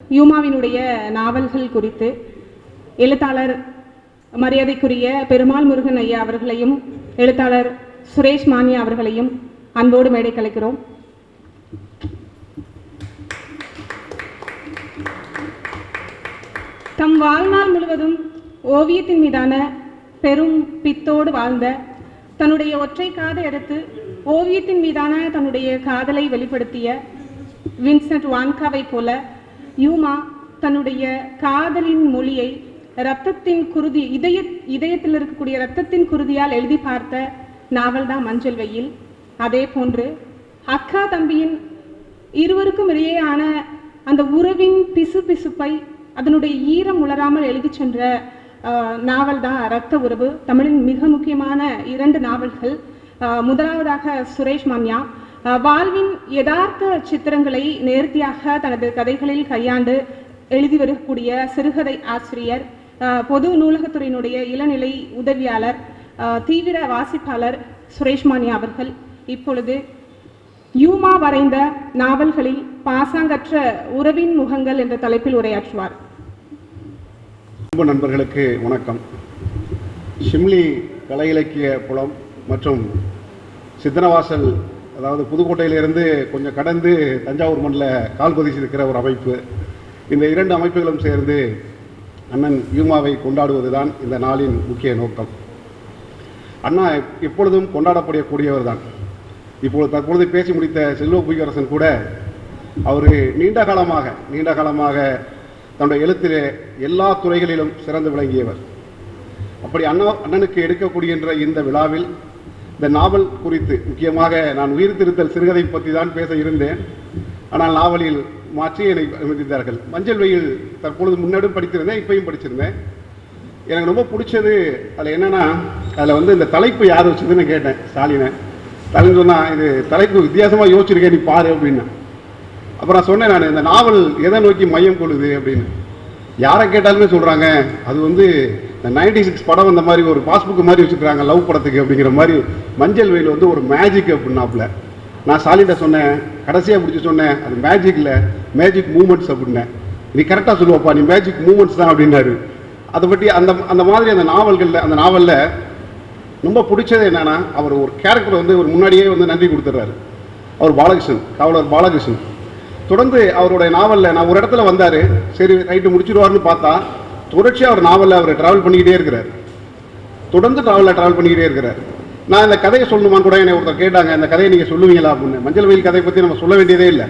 யூமாவினுடைய நாவல்கள் குறித்து எழுத்தாளர் மரியாதைக்குரிய பெருமாள் முருகன் ஐயா அவர்களையும் எழுத்தாளர் சுரேஷ் மானியா அவர்களையும் அன்போடு மேடை கலைக்கிறோம். தம் வாழ்நாள் முழுவதும் ஓவியத்தின் மீதான பெரும் பித்தோடு வாழ்ந்த தன்னுடைய ஒற்றை காதை எடுத்து ஓவியத்தின் மீதான தன்னுடைய காதலை வெளிப்படுத்திய வின்சென்ட் வான்காவை போல யூமா தன்னுடைய காதலின் மொழியை ரத்தத்தின் குருதி இதய இதயத்தில் இருக்கக்கூடிய ரத்தத்தின் குருதியால் எழுதி பார்த்த நாவல் தான் மஞ்சள் வெயில். அதே போன்று அக்கா தம்பியின் இருவருக்கும் இடையேயான அந்த உறவின் பிசு பிசுப்பை அதனுடைய ஈரம் உலராமல் எழுதி சென்ற நாவல் தான் ரத்த உறவு. தமிழின் மிக முக்கியமான இரண்டு நாவல்கள் முதலாவதாக சுரேஷ் மாமியா வாழ்வின் யதார்த்த சித்திரங்களை நேர்த்தியாக தனது கதைகளில் கையாண்டு எழுதி வரக்கூடிய சிறுகதை ஆசிரியர் பொது நூலகத்துறையினுடைய இளநிலை உதவியாளர் தீவிர வாசிப்பாளர் சுரேஷ்மானி அவர்கள். இப்பொழுது யூமா வரைந்த நாவல்களில் பாசாங்கற்ற உறவின் முகங்கள் என்ற தலைப்பில் உரையாற்றுவார். அன்பு நண்பர்களுக்கு வணக்கம். ஷிம்லி கலை இலக்கிய புலம் மற்றும் சித்தனவாசல் அதாவது புதுக்கோட்டையிலிருந்து கொஞ்சம் கடந்து தஞ்சாவூர் மண்ணில் கால் பதிச்சிருக்கிற ஒரு அமைப்பு. இந்த இரண்டு அமைப்புகளும் சேர்ந்து அண்ணன் யூமாவை கொண்டாடுவது தான் இந்த நாளின் முக்கிய நோக்கம். அண்ணா எப்பொழுதும் கொண்டாடப்படக்கூடியவர் தான் இப்பொழுது தற்பொழுது பேசி முடித்த செல்வ புவியரசன் கூட அவர் நீண்ட காலமாக நீண்ட காலமாக தன்னுடைய எழுத்திலே எல்லா துறைகளிலும் சிறந்து விளங்கியவர். அப்படி அண்ணா அண்ணனுக்கு எடுக்கக்கூடியன்ற இந்த விழாவில் இந்த நாவல் குறித்து முக்கியமாக நான் உயிர் திருத்தல் சிறுகதை பற்றி தான் பேச இருந்தேன். ஆனால் நாவலில் மாற்றி என்னை அனுமதித்தார்கள். மஞ்சள் வெயில் தற்பொழுது முன்னாடி படித்திருந்தேன் இப்பையும் படிச்சிருந்தேன். எனக்கு ரொம்ப பிடிச்சது அதில் என்னென்னா அதில் வந்து இந்த தலைப்பு யார் வச்சதுன்னு கேட்டேன் ஸ்டாலினை. ஸ்டாலின் சொன்னால் இது தலைப்பு வித்தியாசமாக யோசிச்சிருக்கேன் நீ பாரு அப்படின்னு. அப்புறம் நான் சொன்னேன் நான் இந்த நாவல் எதை நோக்கி மையம் கொள்ளுது? அப்படின்னு. யாரை கேட்டாலுமே சொல்கிறாங்க அது வந்து இந்த நைன்டி சிக்ஸ் படம் அந்த மாதிரி ஒரு பாஸ்புக் மாதிரி வச்சுக்கிறாங்க லவ் படத்துக்கு அப்படிங்கிற மாதிரி மஞ்சள் வெயில் வந்து ஒரு மேஜிக் அப்படின்னாப்புல. நான் சாலிட்ட சொன்னேன் கடைசியாக பிடிச்சி சொன்னேன் அது மேஜிக்கில் மேஜிக் மூமெண்ட்ஸ் அப்படின்னேன். நீ கரெக்டாக சொல்லுவாப்பா நீ மேஜிக் மூமெண்ட்ஸ் தான் அப்படின்னாரு. அதை பற்றி அந்த அந்த மாதிரி அந்த நாவல்களில் அந்த நாவலில் ரொம்ப பிடிச்சது என்னன்னா அவர் ஒரு கேரக்டர் வந்து ஒரு முன்னாடியே வந்து நன்றி கொடுத்துட்றாரு அவர் பாலகிருஷ்ணன் காவலர் பாலகிருஷ்ணன். தொடர்ந்து அவருடைய நாவலில் நான் ஒரு இடத்துல வந்தார் சரி ரைட்டு முடிச்சிடுவார்னு பார்த்தா தொடர்ச்சியாக அவர் நாவலில் அவர் ட்ராவல் பண்ணிக்கிட்டே இருக்கிறார். தொடர்ந்து ட்ராவலில் ட்ராவல் பண்ணிக்கிட்டே இருக்கிறார். நான் இந்த கதையை சொல்லணுமான்னு கூட என்னை ஒருத்தர் கேட்டாங்க. இந்த கதையை நீங்கள் சொல்லுவீங்களா அப்படின்னு. மஞ்சள் வெயில் கதையை பற்றி நம்ம சொல்ல வேண்டியதே இல்லை.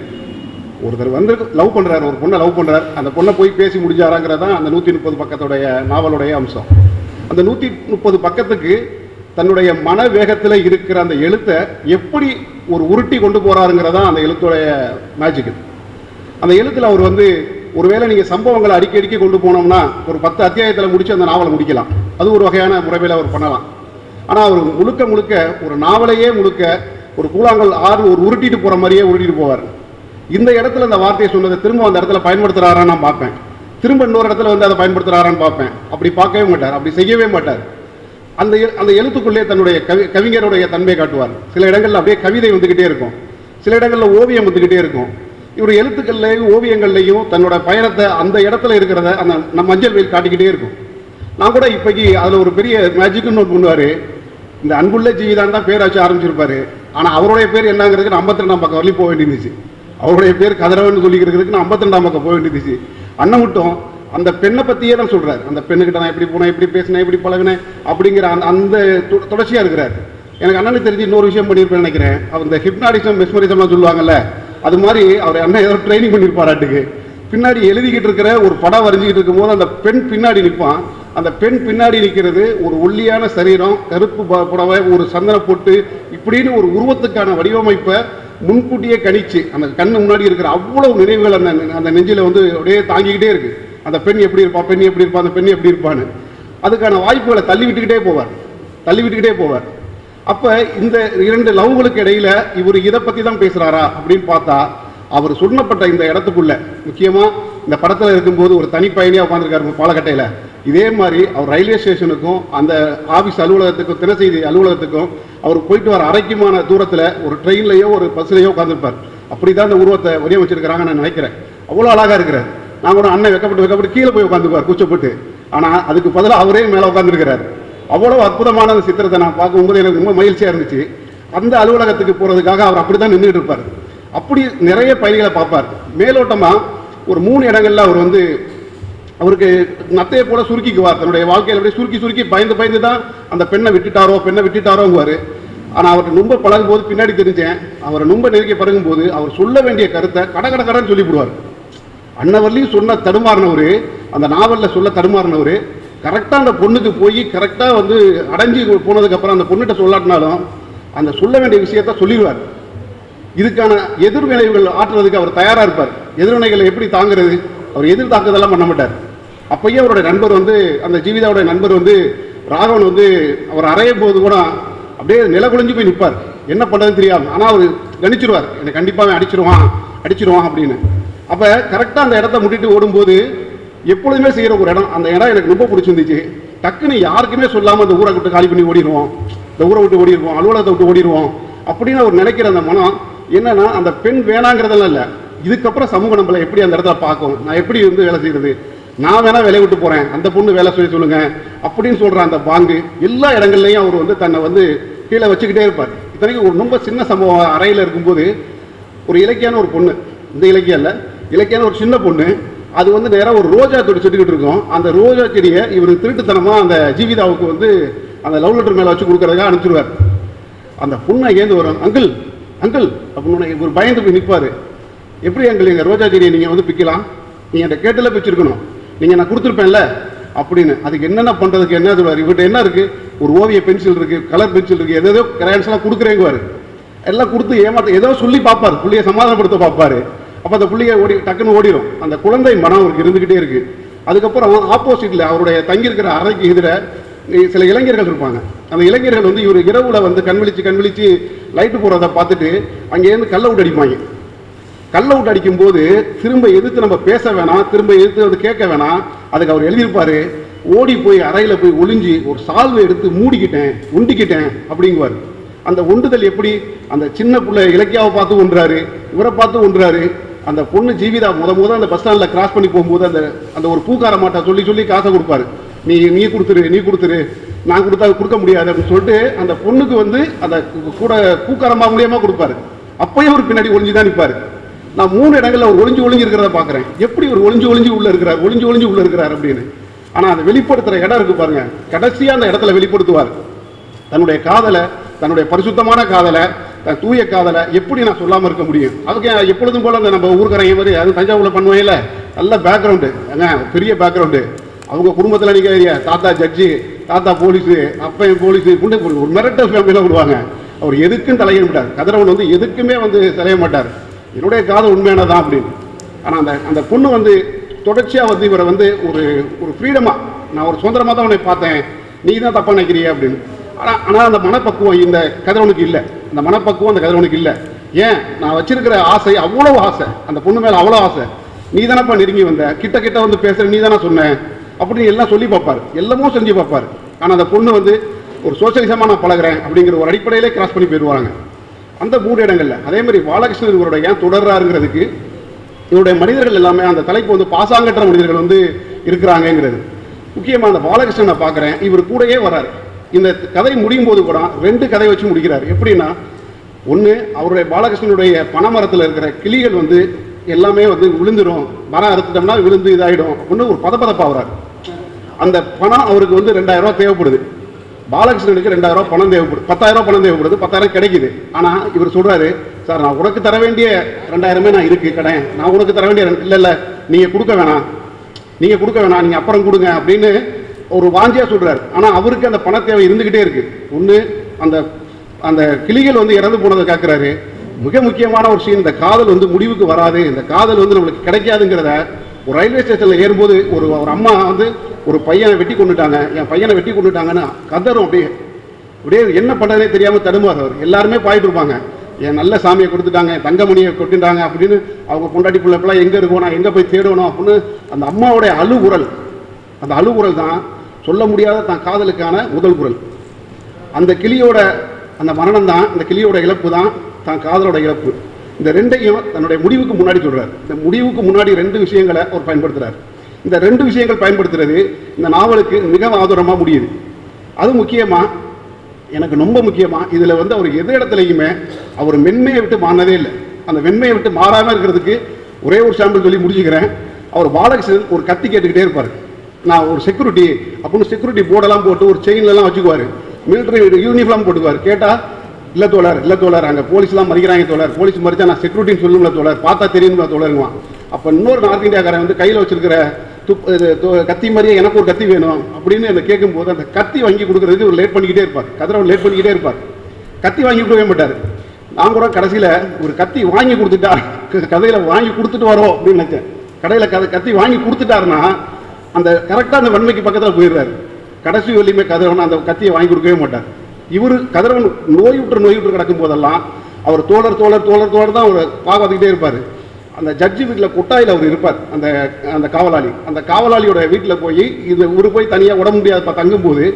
ஒருத்தர் வந்து லவ் பண்ணுறாரு ஒரு பொண்ணை லவ் பண்ணுறாரு அந்த பொண்ணை போய் பேசி முடிஞ்சாராங்கிறது தான் அந்த நூற்றி முப்பது பக்கத்துடைய நாவலுடைய அம்சம். அந்த நூற்றி முப்பது பக்கத்துக்கு தன்னுடைய மன வேகத்தில் இருக்கிற அந்த எழுத்தை எப்படி ஒரு உருட்டி கொண்டு போகிறாருங்கிறதான் அந்த எழுத்துடைய மேஜிக் அந்த எழுத்தில் அவர் வந்து ஒருவேளை நீங்கள் சம்பவங்களை அடிக்க அடிக்க கொண்டு போனோம்னா ஒரு பத்து அத்தியாயத்தில் முடிச்சு அந்த நாவலை முடிக்கலாம். அது ஒரு வகையான முறையில் அவர் பண்ணலாம். ஆனால் அவர் முழுக்க முழுக்க ஒரு நாவலையே முழுக்க ஒரு கூழாங்கல் ஆறு ஒரு உருட்டிட்டு போகிற மாதிரியே உருட்டிட்டு போவார். இந்த இடத்துல அந்த வார்த்தையை சொன்னதை திரும்ப அந்த இடத்துல பயன்படுத்துகிறாரான்னு நான் பார்ப்பேன். திரும்ப இன்னொரு இடத்துல வந்து அதை பயன்படுத்துகிறாரான்னு பார்ப்பேன். அப்படி பார்க்கவே மாட்டார். அப்படி செய்யவே மாட்டார். அந்த அந்த எழுத்துக்குள்ளே தன்னுடைய கவி கவிஞருடைய தன்மை காட்டுவார். சில இடங்களில் அப்படியே கவிதை வந்துக்கிட்டே இருக்கும். சில இடங்களில் ஓவியம் வந்துக்கிட்டே இருக்கும். இவர் எழுத்துக்கள்லையும் ஓவியங்கள்லையும் தன்னோட பயணத்தை அந்த இடத்துல இருக்கிறத அந்த நம்ம மஞ்சள் வெயில் காட்டிக்கிட்டே இருக்கும். நான் கூட இப்போக்கி அதில் ஒரு பெரிய மேஜிக்னு நோட் பண்ணுவார். இந்த அன்புள்ள ஜீவிதான் தான் பேர் வச்சு ஆரம்பிச்சிருப்பாரு. ஆனால் அவருடைய பேர் என்னங்கிறதுக்கு நான் ஐம்பத்தி ரெண்டாம் பக்கம் வரலையும் போக வேண்டியிருந்துச்சு அவருடைய பேர் கதிரவன் சொல்லிக்கிறதுக்கு நான் ஐம்பத்தி ரெண்டாம் பக்கம் போக வேண்டியிருந்துச்சு அண்ணன் மட்டும் அந்த பெண்ணை பற்றியே தான் சொல்கிறார் அந்த பெண்ணுக்கிட்ட நான் எப்படி போனேன் எப்படி பேசினேன் எப்படி பழகினேன் அப்படிங்கிற அந்த அந்த தொடர்ச்சியாக இருக்கிறார். எனக்கு அண்ணனுக்கு தெரிஞ்சு இன்னொரு விஷயம் பண்ணியிருப்பேன் நினைக்கிறேன். அந்த ஹிப்னாடிசம் மெஸ்மரிசம்லாம் சொல்லுவாங்கல்ல அது மாதிரி அவர் அண்ணன் ஏதோ ட்ரைனிங் பண்ணியிருப்பாராட்டுக்கு பின்னாடி எழுதிக்கிட்டு இருக்கிற ஒரு படம் வரைஞ்சிக்கிட்டு இருக்கும்போது அந்த பெண் பின்னாடி நிற்பான். அந்த பெண் பின்னாடி நிற்கிறது ஒரு ஒல்லியான சரீரம் கருப்பு ப- புடவை ஒரு சந்தன போட்டு இப்படின்னு ஒரு உருவத்துக்கான வடிவமைப்பை முன்கூட்டியே கணிச்சு அந்த கண்ணு முன்னாடி இருக்கிற அவ்வளவு நினைவுகள் அந்த அந்த நெஞ்சில் வந்து அப்படியே தாங்கிக்கிட்டே இருக்கு. அந்த பெண் எப்படி இருப்பா பெண் எப்படி இருப்பா அந்த பெண் எப்படி இருப்பான்னு. அதுக்கான வாய்ப்புகளை தள்ளி விட்டுக்கிட்டே போவார். தள்ளி விட்டுக்கிட்டே போவார். அப்ப இந்த இரண்டு லவ்களுக்கு இடையில இவர் இதை பத்தி தான் பேசுறாரா அப்படின்னு பார்த்தா அவர் சொன்னப்பட்ட இந்த இடத்துக்குள்ள முக்கியமா இந்த படத்துல இருக்கும்போது ஒரு தனிப்பயணியா உட்காந்துருக்காரு பாலக்கட்டையில. இதே மாதிரி அவர் ரயில்வே ஸ்டேஷனுக்கும் அந்த ஆபீஸ் அலுவலகத்துக்கும் தினசெய்தி அலுவலகத்துக்கும் அவர் போயிட்டு வர அரைக்குமான தூரத்துல ஒரு ட்ரெயின்லயோ ஒரு பஸ்லயோ உட்காந்துருப்பார் அப்படிதான் இந்த உருவத்தை வடிவமைச்சிருக்கிறாங்க நான் நினைக்கிறேன். அவ்வளோ அழகா இருக்கிறார். நான் கூட அண்ணன் வெக்கப்பட்டு வெக்கப்பட்டு கீழே போய் உட்காந்துக்குவார் கூச்சப்பட்டு. ஆனா அதுக்கு பதிலாக அவரே மேல உட்காந்துருக்கிறார் அவ்வளவு அற்புதமான அந்த சித்திரத்தை நான் பார்க்கும்போது எனக்கு ரொம்ப மகிழ்ச்சியாக இருந்துச்சு. அந்த அலுவலகத்துக்கு போகிறதுக்காக அவர் அப்படிதான் நின்றுட்டு இருப்பார். அப்படி நிறைய பயணிகளை பார்ப்பார். மேலோட்டமாக ஒரு மூணு இடங்கள்ல அவர் வந்து அவருக்கு நத்தையை போல சுருக்கிக்குவார். தன்னுடைய வாழ்க்கையில் அப்படியே சுருக்கி சுருக்கி பயந்து பயந்து தான் அந்த பெண்ணை விட்டுட்டாரோ பெண்ணை விட்டுட்டாரோங்குவார். ஆனால் அவர்கிட்ட ரொம்ப பழகும் போது பின்னாடி தெரிஞ்சேன். அவரை ரொம்ப நெருக்கி பழகும் போது அவர் சொல்ல வேண்டிய கருத்தை கட கட கடன்னு சொல்லிவிடுவார். அன்னவர்லையும் சொன்ன தடுமாறினவர் அந்த நாவலில் சொல்ல தடுமாறினவர் கரெக்டாக அந்த பொண்ணுக்கு போய் கரெக்டாக வந்து அடைஞ்சு போனதுக்கப்புறம் அந்த பொண்ணுகிட்ட சொல்லாட்டினாலும் அந்த சொல்ல வேண்டிய விஷயத்த சொல்லிடுவார். இதுக்கான எதிர்விளைவுகள் ஆற்றுறதுக்கு அவர் தயாராக இருப்பார். எதிர்வினைகளை எப்படி தாங்குறது? அவர் எதிர் தாக்குதெல்லாம் பண்ண மாட்டார். அப்பயே அவருடைய நண்பர் வந்து அந்த ஜீவிதாவுடைய நண்பர் வந்து ராகவன் வந்து அவர் அறையும் போது கூட அப்படியே நில குலைஞ்சு போய் நிற்பார் என்ன பண்ணுறதுன்னு தெரியாது ஆனால் அவர் கணிச்சிருவார். என்னை கண்டிப்பாக அடிச்சிருவான் அடிச்சிருவான் அப்படின்னு. அப்போ கரெக்டாக அந்த இடத்த முட்டிட்டு ஓடும்போது எப்பொழுதுமே செய்கிற ஒரு இடம். அந்த இடம் எனக்கு ரொம்ப பிடிச்சிருந்துச்சு. டக்குன்னு யாருக்குமே சொல்லாமல் அந்த ஊரை விட்டு காலி பண்ணி ஓடிடுவோம். இந்த ஊரை விட்டு ஓடிடுவோம். அலுவலகத்தை விட்டு ஓடிடுவோம். அப்படின்னு அவர் நினைக்கிற அந்த மனம் என்னன்னா அந்த பெண் வேணாங்கிறதெல்லாம் இல்லை. இதுக்கப்புறம் சமூகம் நம்மளை எப்படி அந்த இடத்துல பார்க்கும்? நான் எப்படி வந்து வேலை செய்யறது? நான் வேணா வேலையை விட்டு போறேன். அந்த பொண்ணு வேலை சொல்லி சொல்லுங்க. அப்படின்னு சொல்ற அந்த பாங்கு எல்லா இடங்கள்லையும் அவர் வந்து தன்னை வந்து கீழே வச்சுக்கிட்டே இருப்பார். இத்தனைக்கும் ஒரு ரொம்ப சின்ன சம்பவம் அறையில் இருக்கும்போது ஒரு இலக்கியான ஒரு பொண்ணு. இந்த இலக்கியம் இல்லை. இலக்கியான ஒரு சின்ன பொண்ணு. அது வந்து நேராக ஒரு ரோஜா கொடி சுட்டிக்கிட்டு இருக்கும். அந்த ரோஜா செடியை இவர் திருட்டுத்தனமாக அந்த ஜீவிதாவுக்கு வந்து அந்த லவ் லெட்டர் மேலே வச்சு கொடுக்குறதுக்காக அனுப்பிச்சிடுவார் அந்த பொண்ணை ஏந்து வரும் அங்கிள் அங்கிள் அப்படின்னு இவர் பயந்து போய் நிற்பாரு எப்படி அங்கிள் எங்கள் ரோஜா செடியை நீங்கள் வந்து பிக்கலாம்? நீங்கள் என்கிட்ட கேட்டில் பிச்சிருக்கணும். நீங்கள் நான் கொடுத்துருப்பேன்ல. அப்படின்னு. அதுக்கு என்னென்ன பண்ணுறதுக்கு என்ன சொல்வார் இவர்கிட்ட என்ன இருக்குது ஒரு ஓவிய பென்சில் இருக்குது கலர் பென்சில் இருக்குது எதோ கிரையான்ஸ்லாம் கொடுக்குறேங்குவார். எல்லாம் கொடுத்து ஏமாற்ற ஏதோ சொல்லி பார்ப்பார். பிள்ளைய சமாதானப்படுத்த பார்ப்பாரு. அப்போ அந்த பிள்ளைங்க ஓடி டக்குன்னு ஓடிடும் அந்த குழந்தை மனம் அவருக்கு இருந்துக்கிட்டே இருக்கு. அதுக்கப்புறம் ஆப்போசிட்டில் அவருடைய தங்கியிருக்கிற அறைக்கு எதிர சில இளைஞர்கள் இருப்பாங்க. அந்த இளைஞர்கள் வந்து இவர் இரவுல வந்து கண் கண்விழிச்சு கண் லைட்டு போறதை பார்த்துட்டு அங்கேருந்து கல்ல விட்டு அடிப்பாங்க. கல்ல விட்டு அடிக்கும்போது திரும்ப எதிர்த்து நம்ம பேச வேணாம் திரும்ப எதிர்த்து வந்து கேட்க வேணாம். அதுக்கு அவர் எழுதியிருப்பாரு ஓடி போய் அறையில் போய் ஒளிஞ்சு ஒரு சால்வை எடுத்து மூடிக்கிட்டேன் உண்டிக்கிட்டேன் அப்படிங்குவார். அந்த ஒண்டுதல் எப்படி? அந்த சின்ன பிள்ளை இலக்கியாவை பார்த்து ஒன்றாரு இவரை பார்த்து ஒன்றாரு. அந்த பொண்ணு ஜீவிதா முத முத அந்த பஸ் ஸ்டாண்டில் கிராஸ் பண்ணி போகும்போது அந்த அந்த ஒரு பூக்கார மாட்டை சொல்லி சொல்லி காசை கொடுப்பாரு. நீ நீ கொடுத்துரு நீ கொடுத்துரு நான் கொடுத்தா கொடுக்க முடியாது அப்படின்னு சொல்லிட்டு அந்த பொண்ணுக்கு வந்து அந்த கூட பூக்காரமாக மூலியமாக கொடுப்பாரு. அப்பயும் ஒரு பின்னாடி ஒளிஞ்சு தான் நிற்பாரு நான் மூணு இடங்களில் அவர் ஒளிஞ்சு ஒளிஞ்சு இருக்கிறத பார்க்குறேன். எப்படி ஒரு ஒளிஞ்சு ஒளிஞ்சு உள்ள இருக்கிறார் ஒளிஞ்சு ஒளிஞ்சு உள்ளே இருக்கிறார் அப்படின்னு. ஆனால் அதை வெளிப்படுத்துகிற இடம் இருக்கு பாருங்க. கடைசியாக அந்த இடத்துல வெளிப்படுத்துவார். தன்னுடைய காதலை தன்னுடைய பரிசுத்தமான காதலை தூய காதலை எப்படி நான் சொல்லாமல் இருக்க முடியும்? அதுக்கு எப்பொழுதும் போல அந்த நம்ம ஊர்க்காரங்க மாதிரி அது தஞ்சாவூர்ல இல்லை நல்ல பேக்ரவுண்டு ஏங்க பெரிய பேக்ரவுண்டு அவங்க குடும்பத்தில் நீங்கள் தாத்தா ஜட்ஜி தாத்தா போலீஸு அப்பன் போலீஸு குண்டு ஒரு மிரட்டல் ஃபேமிலியில் விடுவாங்க. அவர் எதுக்கும் தலையிட மாட்டார். கதிரவன் வந்து எதுக்குமே வந்து தலைய மாட்டார். என்னுடைய காதல் உண்மையானதான் அப்படின்னு. ஆனால் அந்த அந்த பொண்ணு வந்து தொடர்ச்சியாக வந்து இவரை வந்து ஒரு ஒரு ஃப்ரீடமாக நான் ஒரு சுதந்திரமாக தான் உன்னை பார்த்தேன். நீ தான் தப்பாக நினைக்கிறிய அப்படின்னு. ஆனால் ஆனால் அந்த மனப்பக்குவம் இந்த கதிரவனுக்கு இல்லை. அந்த மனப்பக்குவம் அந்த கதிரவனுக்கு இல்லை. ஏன்? நான் வச்சிருக்கிற ஆசை அவ்வளோ ஆசை. அந்த பொண்ணு மேலே அவ்வளோ ஆசை. நீ தானப்பா நெருங்கி வந்த? கிட்ட கிட்ட வந்து பேசுகிற நீ தானே சொன்ன? அப்படின்னு எல்லாம் சொல்லி பார்ப்பார். எல்லாமும் செஞ்சு பார்ப்பார். ஆனால் அந்த பொண்ணு வந்து ஒரு சோசியலிசமாக நான் பழகுறேன் அப்படிங்கிற ஒரு அடிப்படையிலே கிராஸ் பண்ணி போயிடுவாங்க. அந்த மூணு இடங்களில். அதே மாதிரி பாலகிருஷ்ணன் இவருடைய ஏன் தொடர்றாருங்கிறதுக்கு இவருடைய மனிதர்கள் எல்லாமே அந்த தலைப்பு வந்து பாசாங்கற்ற மனிதர்கள் வந்து இருக்கிறாங்கங்கிறது. முக்கியமாக அந்த பாலகிருஷ்ணனை பார்க்குறேன். இவர் கூடயே வராரு இந்த கதை முடியும் போது கூட ரெண்டு கதை வச்சு முடிக்கிறார். எப்படின்னா ஒன்று அவருடைய பாலகிருஷ்ணனுடைய பனைமரத்தில் இருக்கிற கிளிகள் வந்து எல்லாமே வந்து விழுந்துடும் மரம் அறுத்துட்டோம்னா விழுந்து இதாகிடும் ஒன்று ஒரு பதப்பதப்பாகிறார் அந்த பணம் அவருக்கு வந்து ரெண்டாயிரம் ரூபா தேவைப்படுது. பாலகிருஷ்ணனுக்கு ரெண்டாயிரம் ரூபா பணம் தேவைப்படுது. பத்தாயிரம் ரூபா பணம் தேவைப்படுது. பத்தாயிரம் கிடைக்குது. ஆனால் இவர் சொல்கிறாரு சார் நான் உனக்கு தர வேண்டிய ரெண்டாயிரமே நான் இருக்கு கடன் நான் உனக்கு தர வேண்டிய ரெண்டு- இல்லை நீங்கள் கொடுக்க வேணாம். நீங்கள் கொடுக்க வேணாம். நீங்கள் அப்புறம் கொடுங்க அப்படின்னு ஒரு வாஞ்சியாக சொல்கிறார் ஆனால் அவருக்கு அந்த பண தேவை இருந்துக்கிட்டே இருக்குது ஒன்று அந்த அந்த கிளிகள் வந்து இறந்து போனதை காக்குறாரு. மிக முக்கியமான ஒரு விஷயம் இந்த காதல் வந்து முடிவுக்கு வராது. இந்த காதல் வந்து நம்மளுக்கு கிடைக்காதுங்கிறத ஒரு ரயில்வே ஸ்டேஷனில் ஏறும்போது ஒரு ஒரு அம்மா வந்து ஒரு பையனை வெட்டி கொண்டுட்டாங்க. என் பையனை வெட்டி கொண்டுட்டாங்கன்னு கதறும் அப்படியே அப்படியே என்ன பண்ணுறதே தெரியாமல் தடுமாறு அவர். எல்லாருமே பாயிட்டு இருப்பாங்க. என் நல்ல சாமியை கொடுத்துட்டாங்க என் தங்கமணியை கொட்டுட்டாங்க அப்படின்னு அவங்க பொண்டாட்டி பிள்ளைப்பெல்லாம் எங்கே இருக்கணும் எங்கே போய் தேடணும் அப்படின்னு அந்த அம்மாவுடைய அழுகுரல். அந்த அழுகுரல் தான் சொல்ல முடியாத தான் காதலுக்கான முதல் குரல். அந்த கிளியோட அந்த மரணம் தான் அந்த கிளியோட இழப்பு தான் தான் காதலோட இழப்பு. இந்த ரெண்டையும் தன்னுடைய முடிவுக்கு முன்னாடி சொல்கிறார் இந்த முடிவுக்கு முன்னாடி ரெண்டு விஷயங்களை அவர் பயன்படுத்துகிறார் இந்த ரெண்டு விஷயங்கள் பயன்படுத்துறது இந்த நாவலுக்கு மிக ஆதரமா முடியுது. அது முக்கியமாக எனக்கு ரொம்ப முக்கியமாக இதில் வந்து அவர் எந்த இடத்துலையுமே அவர் மென்மையை விட்டு மாறினதே இல்லை. அந்த மென்மையை விட்டு மாறாமல் இருக்கிறதுக்கு ஒரே ஒரு சாம்பிள் சொல்லி முடிச்சுக்கிறேன். அவர் பாலகிருஷ்ணன் ஒரு கத்தி கேட்டுக்கிட்டே இருப்பார். நான் ஒரு செக்யூரிட்டி அப்படின்னு செக்யூரிட்டி போர்டெல்லாம் போட்டு ஒரு செயின்லலாம் வச்சுக்குவார். Military uniform போட்டுக்குவார். கேட்டால் இல்லை தோழர் இல்லை தோழர் அங்கே போலீஸ்லாம் மறிக்கிறாங்க தோழர். போலீஸ் மறிச்சா நான் செக்யூரிட்டின்னு சொல்லுங்களா தோழர். பார்த்தா தெரியுங்களா தோழருங்குவான் அப்போ இன்னொரு நார்த் இந்தியாக்காரன் வந்து கையில் வச்சிருக்கிற துப் கத்தி மாதிரியே எனக்கு ஒரு கத்தி வேணும் அப்படின்னு அந்த கேட்கும்போது அந்த கத்தி வாங்கி கொடுக்கறதுக்கு ஒரு லேட் பண்ணிக்கிட்டே இருப்பார். கதிரவன் லேட் பண்ணிக்கிட்டே இருப்பார். கத்தி வாங்கி கொடுக்கவே மாட்டார். நான் கூட கடைசியில் ஒரு கத்தி வாங்கி கொடுத்துட்டா கதையில் வாங்கி கொடுத்துட்டு வரோம் அப்படின்னு நினச்சேன். கடையில் கதை கத்தி வாங்கி கொடுத்துட்டாருன்னா அந்த கரெக்டாக அந்த வன்மைக்கு பக்கத்தில் போயிடுறாரு. கடைசி வரையுமே கதிரவன் அந்த கத்தியை வாங்கி கொடுக்கவே மாட்டார். இவர் கதிரவன் நோயுற்று நோயுற்று கிடக்கும் போதெல்லாம் அவர் தோழர் தோழர் தோழர் தோழர் தான் அவர் பாதுகாத்துக்கிட்டே இருப்பார். அந்த ஜட்ஜி வீட்டில் கொட்டாயில் அவர் இருப்பார். அந்த அந்த காவலாளி. அந்த காவலாளியோட வீட்டில் போய் இது இவர் போய் தனியாக உடம்பு முடியாத தங்கும்போது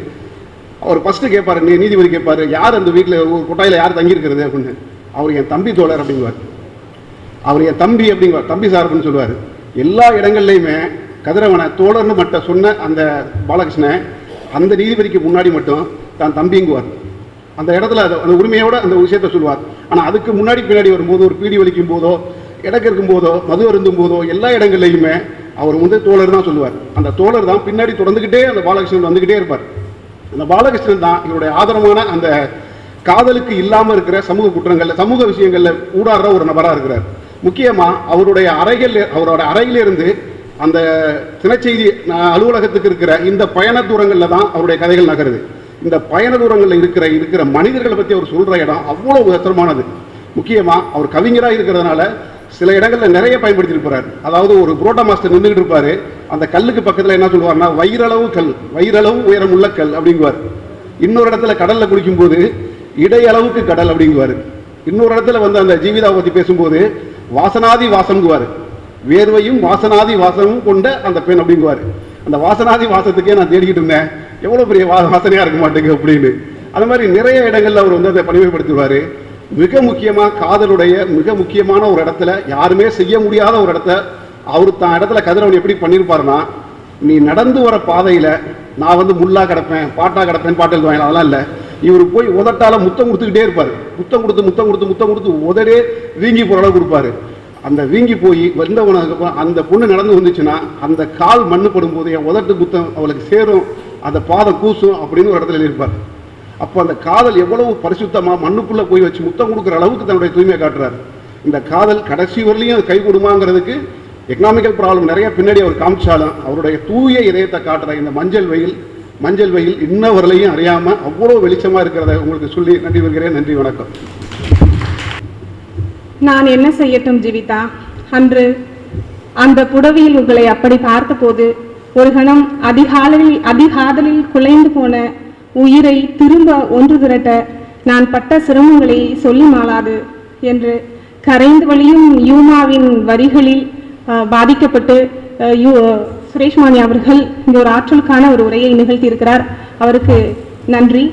அவர் ஃபஸ்ட்டு கேட்பாரு நீ நீதிபதி கேட்பார் யார் அந்த வீட்டில் ஒரு கொட்டாயில் யார் தங்கியிருக்கிறது? அப்படின்னு. அவர் என் தம்பி தோழர் அப்படிங்குவார். அவர் என் தம்பி அப்படிங்குவார். தம்பி சார் அப்படின்னு சொல்லுவார். எல்லா இடங்கள்லையுமே கதிரவனை தோழர்னு மட்டும் சொன்ன அந்த பாலகிருஷ்ணன் அந்த நீதிபதிக்கு முன்னாடி மட்டும் தான் தம்பிங்குவார் அந்த இடத்துல அது- அந்த உரிமையோட அந்த விஷயத்த சொல்லுவார். ஆனால் அதுக்கு முன்னாடி பின்னாடி வரும்போது ஒரு பீடி வலிக்கும் போதோ இடக்கு இருக்கும் போதோ மது அருந்தும் போதோ எல்லா இடங்கள்லையுமே அவர் வந்து தோழர் தான் சொல்லுவார். அந்த தோழர் தான் பின்னாடி தொடர்ந்துக்கிட்டே அந்த பாலகிருஷ்ணன் வந்துக்கிட்டே இருப்பார். அந்த பாலகிருஷ்ணன் தான் இவருடைய ஆதரவான அந்த காதலுக்கு இல்லாமல் இருக்கிற சமூக குற்றங்களில் சமூக விஷயங்களில் ஊடாடுற ஒரு நபராக இருக்கிறார். முக்கியமாக அவருடைய அறைகள் அவரோட அறையிலிருந்து அந்த தினச்செய்தி அலுவலகத்துக்கு இருக்கிற இந்த பயண தூரங்களில் தான் அவருடைய கதைகள் நகருது. இந்த பயண தூரங்களில் இருக்கிற இருக்கிற மனிதர்களை பற்றி அவர் சொல்கிற இடம் அவ்வளோ உயர்த்தரமானது முக்கியமாக அவர் கவிஞராக இருக்கிறதுனால சில இடங்களில் நிறைய பயன்படுத்திட்டு அதாவது ஒரு புரோட்டா மாஸ்டர் நின்றுட்டு இருப்பார். அந்த கல்லுக்கு பக்கத்தில் என்ன சொல்லுவாருன்னா வயிறளவு கல் வயிறளவு உயரம் உள்ள கல் அப்படிங்குவார். இன்னொரு இடத்துல கடலில் குளிக்கும்போது இடையளவுக்கு கடல் அப்படிங்குவார். இன்னொரு இடத்துல வந்து அந்த ஜீவிதாவை பற்றி பேசும்போது வாசனாதி வாசம்ங்குவாரு. வேர்வையும் வாசனாதி வாசமும் கொண்ட அந்த பெண் அப்படிங்குவார். அந்த வாசனாதி வாசத்துக்கே நான் தேடிக்கிட்டு இருந்தேன். எவ்வளோ பெரிய வா வாசனையாக இருக்க மாட்டேங்க அப்படின்னு. அது மாதிரி நிறைய இடங்களில் அவர் வந்து அதை பணிமைப்படுத்துவார் மிக முக்கியமாக காதலுடைய மிக முக்கியமான ஒரு இடத்துல யாருமே செய்ய முடியாத ஒரு இடத்த அவர் தான் இடத்துல கதிரவன் எப்படி பண்ணியிருப்பாருன்னா நீ நடந்து வர பாதையில் நான் வந்து முள்ளா கிடப்பேன் பாட்டா கிடப்பேன் பாட்டு எழுதுவாங்க அதெல்லாம் இல்லை. இவர் போய் உதட்டால முத்தம் கொடுத்துக்கிட்டே இருப்பார். முத்தம் கொடுத்து முத்தம் கொடுத்து முத்தம் கொடுத்து உதடே வீங்கி போகிற அளவு கொடுப்பாரு. அந்த வீங்கி போய் வந்தவனதுக்கப்புறம் அந்த பொண்ணு நடந்து வந்துச்சுன்னா அந்த கால் மண்ணு படும்போது என் உதட்டு குத்தம் அவளுக்கு சேரும் அந்த பாதம் கூசும் அப்படின்னு ஒரு இடத்துல எழுதியிருப்பார் அப்போ அந்த காதல் எவ்வளவு பரிசுத்தமாக மண்ணுக்குள்ளே போய் வச்சு முத்தம் கொடுக்குற அளவுக்கு தன்னுடைய தூய்மையை காட்டுறாரு. இந்த காதல் கடைசி வரலையும் கை கொடுமாங்கிறதுக்கு எக்கனாமிக்கல் ப்ராப்ளம் நிறைய பின்னாடி அவர் காமிச்சாலும் அவருடைய தூய இதயத்தை காட்டுற இந்த மஞ்சள் வெயில் மஞ்சள் வெயில் இன்ன வரலையும் அறியாமல் அவ்வளோ வெளிச்சமாக இருக்கிறத உங்களுக்கு சொல்லி நன்றி வருகிறேன் நன்றி வணக்கம். நான் என்ன செய்யட்டும் ஜீவிதா? அன்று அந்த புடவையில் உங்களை அப்படி பார்த்தபோது ஒரு கணம் அதிகாலில் அதிகாதலில் குலைந்து போன உயிரை திரும்ப ஒன்று திரட்ட நான் பட்ட சிரமங்களை சொல்லி மாளாது என்று கரைந்து வழியும் யூமாவின் வரிகளில் பாதிக்கப்பட்டு யூ சுரேஷ்மானி அவர்கள் இந்த ஒரு ஆற்றலுக்கான ஒரு உரையை நிகழ்த்தியிருக்கிறார். அவருக்கு நன்றி.